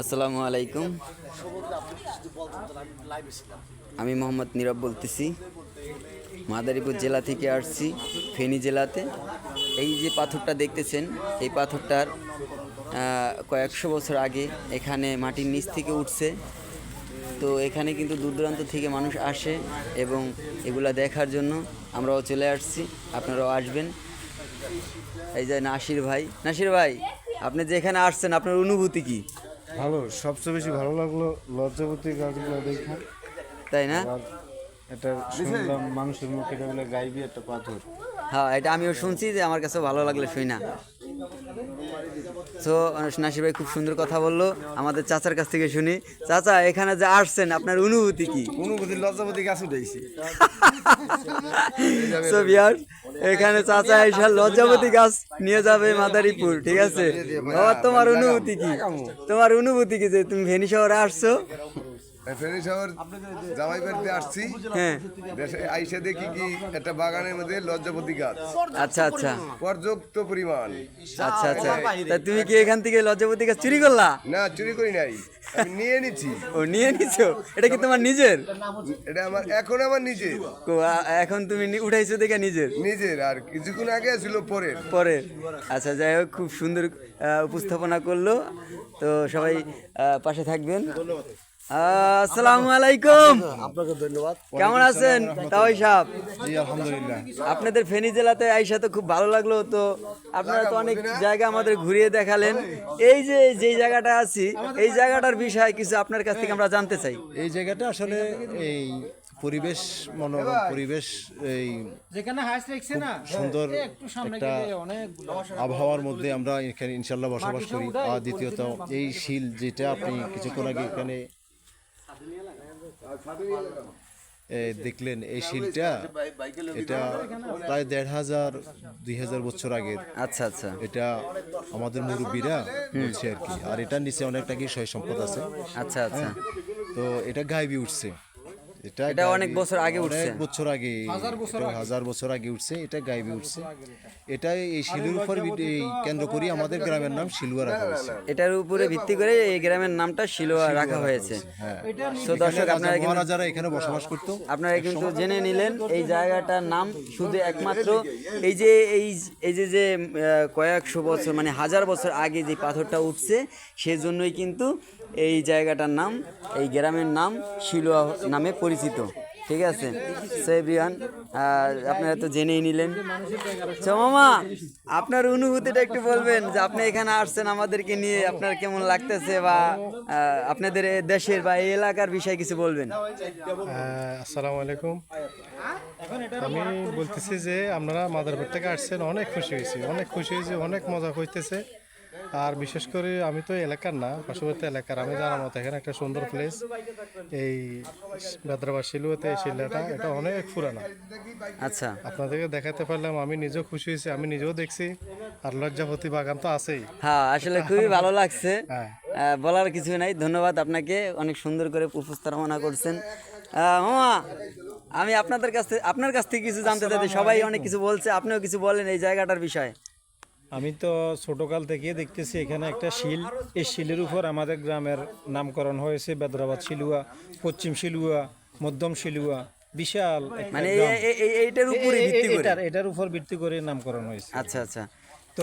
আসসালামু আলাইকুম। আমি মোহাম্মদ নীরব বলতেছি। মাদারীপুর জেলা থেকে আসছি, ফেনী জেলাতে। এই যে পাথরটা দেখতেছেন, এই পাথরটার কয়েকশো বছর আগে এখানে মাটির নিচ থেকে উঠছে। তো এখানে কিন্তু দূর দূরান্ত থেকে মানুষ আসে এবং এগুলা দেখার জন্য আমরাও চলে আসছি। আপনারাও আসবেন। এই যে নাসির ভাই। নাসির ভাই আপনি যেখানে আসছেন আপনার অনুভূতি কি? ভালো সবচেয়ে বেশি ভালো লাগল লজ্জাবতী গাছগুলো দেখে। তাই না? এটা শুনলাম মানুষের মুখে এটা বলে গাইবি একটা পাথর। হ্যাঁ এটা আমিও শুনছি যে আমার কাছে ভালো লাগল শুই না। তো নাসির ভাই খুব সুন্দর কথা বলল। আমাদের চাচার কাছ থেকে শুনি। চাচা এখানে যে আসছেন আপনার অনুভূতি কি? অনুভূতি লজ্জাপতি গাছ উঠেছি। এখানে চাচা এসে লজ্জাবতী গাছ নিয়ে যাবে মাদারীপুর ঠিক আছে? বাবা তোমার অনুভূতি কি? তোমার অনুভূতি কি যে তুমি ভেনি শহরে আসছো? ফেনী শহর জামাই বাড়িতে আসছি। হ্যাঁ। দেশে আইসা দেখি কি একটা বাগানের মধ্যে লজ্জাপতি গাছ। আচ্ছা আচ্ছা। পর্যাপ্ত পরিমাণ। আচ্ছা আচ্ছা। তা তুমি কি এখান থেকে লজ্জাবতী গাছ চুরি করলা? না চুরি করি নাই। আমি নিয়ে নিচ্ছি ও নিয়ে নিছো? এটা কি তোমার নিজের? এটা আমার এখন আমার নিজের। এখন তুমি উঠাইছো দেখে নিজের? নিজের আর কিছুক্ষণ আগে ছিল পরের। পরে আচ্ছা যাই হোক খুব সুন্দর উপস্থাপনা করল। তো সবাই আহ, পাশে থাকবেন। আহ, আসসালামু আলাইকুম। আপনাকে ধন্যবাদ কেমন আছেন? তাওই সাহেব? জি আলহামদুলিল্লাহ আপনাদের ফেনী জেলাতে আইসা তো খুব ভালো লাগল তো। আপনারা তো অনেক জায়গা আমাদের ঘুরিয়ে দেখালেন। এই যে যে জায়গাটা আছি এই জায়গাটার বিষয়ে কিছু আপনার কাছ থেকে আমরা জানতে চাই। এই জায়গাটা আসলে এই পরিবেশ মনোরম পরিবেশ এই যেখানে হাইস রেখছে না সুন্দর একটু সামনে একটা অনেক আবহাওয়ার মধ্যে আমরা এখানে ইনশাল্লাহ বসবাস করি। আর দ্বিতীয়ত এই শিল যেটা আপনি কিছুক্ষণ আগে এখানে দেখলেন এই শিলটা এটা প্রায় দেড় হাজার দুই হাজার বছর আগের। আচ্ছা আচ্ছা। এটা আমাদের মুরব্বীরা বলছে আর কি। আর এটার নিচে অনেকটা কি সয় সম্পদ আছে। আচ্ছা আচ্ছা। তো এটা গায়েবি উঠছে। এটা এটা অনেক বছর আগে উঠছে। অনেক বছর আগে। হাজার বছর আগে উঠছে এটা গায়েবি উঠছে। এটা এই শিলুর উপর কেন্দ্র করি আমাদের গ্রামের নাম শিলুয়া রাখা হয়েছে। এটার উপরে ভিত্তি করে এই গ্রামের নামটা শিলোয়া রাখা হয়েছে। হ্যাঁ। তো দর্শক আপনারা কিন্তু মহারাজারা এখানে বসবাস করতো। আপনারা কিন্তু জেনে নিলেন এই জায়গাটার নাম শুধু একমাত্র এই যে এই এই যে যে আহ, কয়েকশো বছর মানে হাজার বছর আগে যে পাথরটা উঠছে সেজন্যই কিন্তু এই জায়গাটার নাম, এই গ্রামের নাম শিলুয়া নামে পরিচিত। ঠিক আছে? সেভিয়ান আর আপনারা তো জেনেই নিলেন। মামা, আপনার অনুভূতিটা একটু বলবেন যে আপনি এখানে আসছেন আমাদেরকে নিয়ে, আপনার কেমন লাগতেছে বা আপনাদের দেশের বা এই এলাকার বিষয়ে কিছু বলবেন? আসসালামু আলাইকুম। আমি বলতেছি যে আপনারা মাদারপুর থেকে আসছেন, অনেক খুশি হয়েছি, অনেক খুশি হয়েছি, অনেক মজা হইতেছে আর বিশেষ করে আমি তো এলাকার না পার্শ্ববর্তী এলাকার। আমি জানার মতো এখানে একটা সুন্দর প্লেস এই বেদ্রাবাদ শিলুয়াতে এই শিলাটা এটা অনেক পুরানা। আচ্ছা। আপনাদেরকে দেখাতে পারলাম আমি নিজেও খুশি হয়েছি আমি নিজেও দেখছি। আর লজ্জাপতি বাগান তো আছেই। হ্যাঁ আসলে খুবই ভালো লাগছে। হ্যাঁ। বলার কিছু নাই ধন্যবাদ আপনাকে। অনেক সুন্দর করে উপস্থাপনা করছেন। মামা আমি আপনাদের কাছ থেকে আপনার কাছ থেকে কিছু জানতে চাই সবাই অনেক কিছু বলছে আপনিও কিছু বলেন এই জায়গাটার বিষয়ে। আমি তো ছোটকাল থেকে দেখতেছি এখানে একটা শিল। এই শিলের উপর আমাদের গ্রামের নামকরণ হয়েছে বেদরাবাদ শিলুয়া পশ্চিম শিলুয়া মধ্যম শিলুয়া বিশাল মানে এইটার উপরে ভিত্তি করে? এটার এটার উপর ভিত্তি করে নামকরণ হয়েছে। আচ্ছা আচ্ছা। তো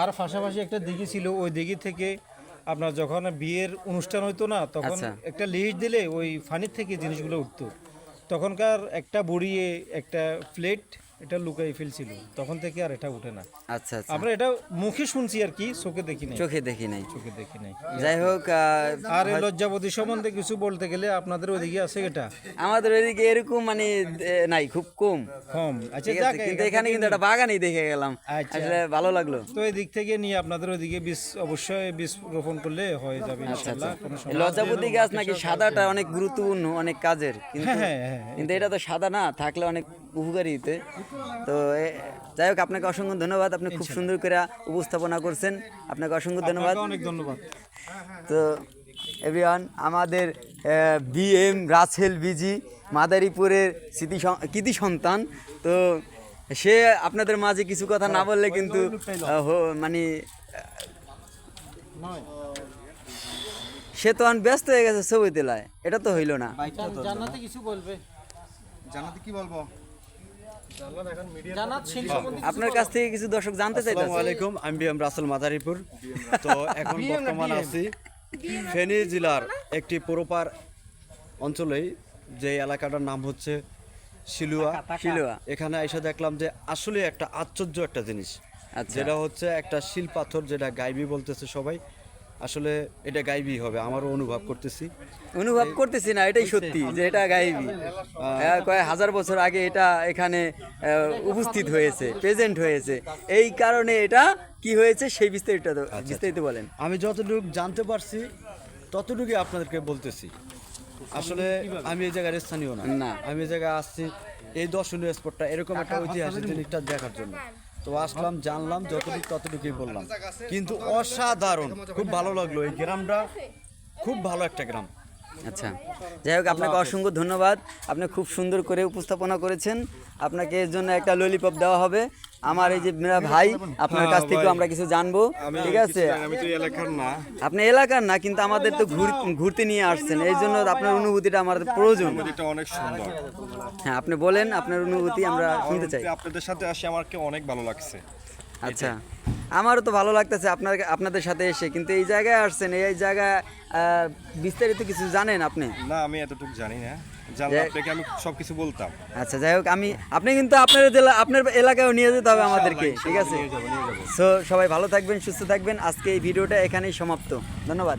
আর পাশাপাশি একটা দিঘি ছিল ওই দিঘি থেকে আপনার যখন বিয়ের অনুষ্ঠান হইতো না তখন আচ্ছা। একটা লিস্ট দিলে ওই ফানির থেকে জিনিসগুলো উঠতো। তখনকার একটা বড়িয়ে একটা প্লেট এটা লুকাই ফেলছিল। তখন থেকে আর এটা উঠে না। আচ্ছা আচ্ছা। আমরা এটা মুখে শুনছি আর কি চোখে দেখি নাই। চোখে দেখি নাই। চোখে দেখি নাই। যাই হোক আর এই লজ্জাবতী সম্বন্ধে কিছু বলতে গেলে আপনাদের ওইদিকে আছে এটা? আমাদের ওইদিকে এরকম মানে নাই খুব কম। কম। আচ্ছা যাক, কিন্তু এখানে কিন্তু একটা বাগানই দেখে গেলাম। আচ্ছা। আসলে ভালো লাগল। তো এই দিক থেকে নিয়ে আপনাদের ওইদিকে বীজ অবশ্যই বীজ রোপণ করলে হয়ে যাবে আচ্ছা, ইনশাআল্লাহ কোনো সমস্যা লজ্জাপতি গাছ নাকি সাদাটা অনেক গুরুত্বপূর্ণ অনেক কাজের। কিন্তু হ্যাঁ, হ্যাঁ, হ্যাঁ। কিন্তু এটা তো সাদা না থাকলে অনেক উপকারীতে। তো যাই হোক আপনাকে অসংখ্য ধন্যবাদ। আপনি খুব সুন্দর করে উপস্থাপনা করছেন। আপনাকে অসংখ্য ধন্যবাদ। অনেক ধন্যবাদ। তো এভরিওয়ান আমাদের বি এম রাসেল বিজি মাদারীপুরের স্মৃতি কৃতি সন্তান। তো সে আপনাদের মাঝে কিছু কথা না বললে কিন্তু আহ, হো- মানে সে তো আন ব্যস্ত হয়ে গেছে ছবি তোলায়। এটা তো হইল না। জান্নাতে কিছু বলবে? জানাতে কি বলব? আপনার কাছ থেকে কিছু দর্শক জানতে চাইতেছে। আসসালামু আলাইকুম আমি বিএম রাসেল মাদারীপুর। তো এখন বর্তমান আছি ফেনী জেলার একটি পুরোপার অঞ্চলেই যে এলাকাটার নাম হচ্ছে শিলুয়া। শিলুয়া। এখানে এসে দেখলাম যে আসলে একটা আশ্চর্য একটা জিনিস। আচ্ছা। যেটা হচ্ছে একটা শিল পাথর যেটা গাইবি বলতেছে সবাই। আসলে এটা গাইবি হবে আমারও অনুভব করতেছি। অনুভব করতেছি না এটাই সত্যি যে এটা গাইবি কয়েক হাজার বছর আগে এটা এখানে উপস্থিত হয়েছে প্রেজেন্ট হয়েছে। এই কারণে এটা কি হয়েছে সেই বিস্তারিত বিস্তারিত বলেন। আমি যতটুকু জানতে পারছি ততটুকুই আপনাদেরকে বলতেছি। আসলে আমি এই জায়গার স্থানীয় না। না। আমি এই জায়গায় আসছি এই দর্শনীয় স্পটটা এরকম একটা ঐতিহাসিক জিনিসটা দেখার জন্য। তো আসলাম জানলাম যতটুকু ততটুকুই বললাম। কিন্তু অসাধারণ খুব ভালো লাগল এই গ্রামটা। খুব ভালো একটা গ্রাম। আচ্ছা যাই হোক আপনাকে অসংখ্য ধন্যবাদ। আপনি খুব সুন্দর করে উপস্থাপনা করেছেন। আপনাকে এর জন্য একটা ললিপপ দেওয়া হবে। আমার এই যে মেরা ভাই আপনার কাছ থেকে আমরা কিছু জানব। ঠিক আছে? আপনি এলাকার না কিন্তু আমাদের তো ঘুরতে নিয়ে আসছেন। এই জন্য আপনার অনুভূতিটা আমাদের প্রয়োজন। অনেক সুন্দর। হ্যাঁ আপনি বলেন আপনার অনুভূতি আমরা শুনতে চাই। আপনাদের সাথে আসি আমাকে অনেক ভালো লাগছে। আচ্ছা। আমারও তো ভালো লাগতেছে আপনার আপনাদের সাথে এসে কিন্তু এই জায়গায় আসছেন এই জায়গায় আহ, বিস্তারিত কিছু জানেন আপনি? না আমি এতটুকু জানি না। জানলে আপনাকে আমি সবকিছু বলতাম। আচ্ছা যাই হোক আমি আপনি কিন্তু আপনার জেলা আপনার এলাকায়ও নিয়ে যেতে হবে আমাদেরকে ঠিক আছে? সো সবাই ভালো থাকবেন সুস্থ থাকবেন। আজকে এই ভিডিওটা এখানেই সমাপ্ত। ধন্যবাদ।